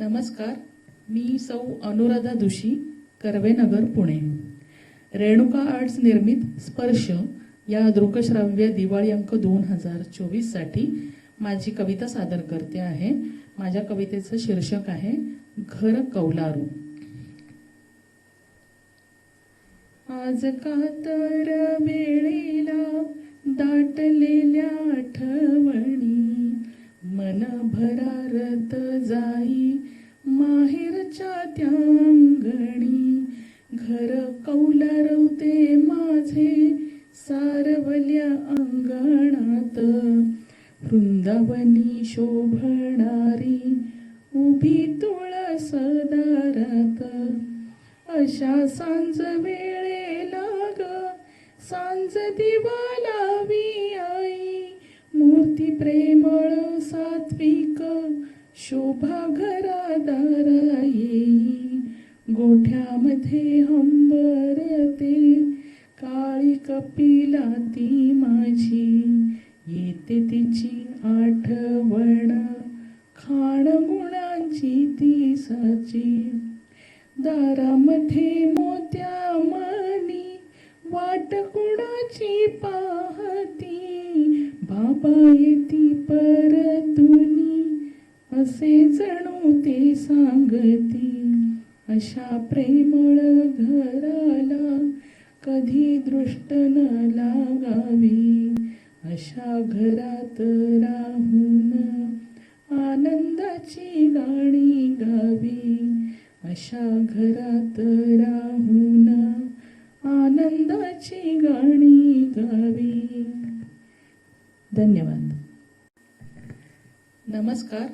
नमस्कार मी सौ अनुराधा जोशी कर्वेनगर पुणे. रेणुका आर्ट्स निर्मित स्पर्श या दृकश्राव्य दिवाळी अंक दोन हजार चोवीससाठी माझी कविता सादर करते आहे. माझ्या कवितेचं शीर्षक आहे घर कौलारू. आज कातर वेळेला दाटलेल्या माहेरच्या त्या अंगणी घर माझे सारवल्या अंगणात. वृंदावनी शोभणारी उभी तुळस दारात. अशा सांज वेळेला ग सांज दिवा लावी आई. मूर्ती प्रेमळ सात्विक शोभा घरादारा येई गोठ्यामध्ये हंबरते काळी कपिला ती माझी येते तिची आठवण खाण गुणांची ती साची. दारामध्ये मोत्या मानी वाट कुणाची पाहती? बाबा येती परतुनी असे जणू ते सांगती अशा प्रेमळ घराला कधी दृष्ट न लागावी. अशा घरात राहून आनंदाची गाणी गावी. अशा घरात राहून आनंदाची गाणी गावी. धन्यवाद. नमस्कार.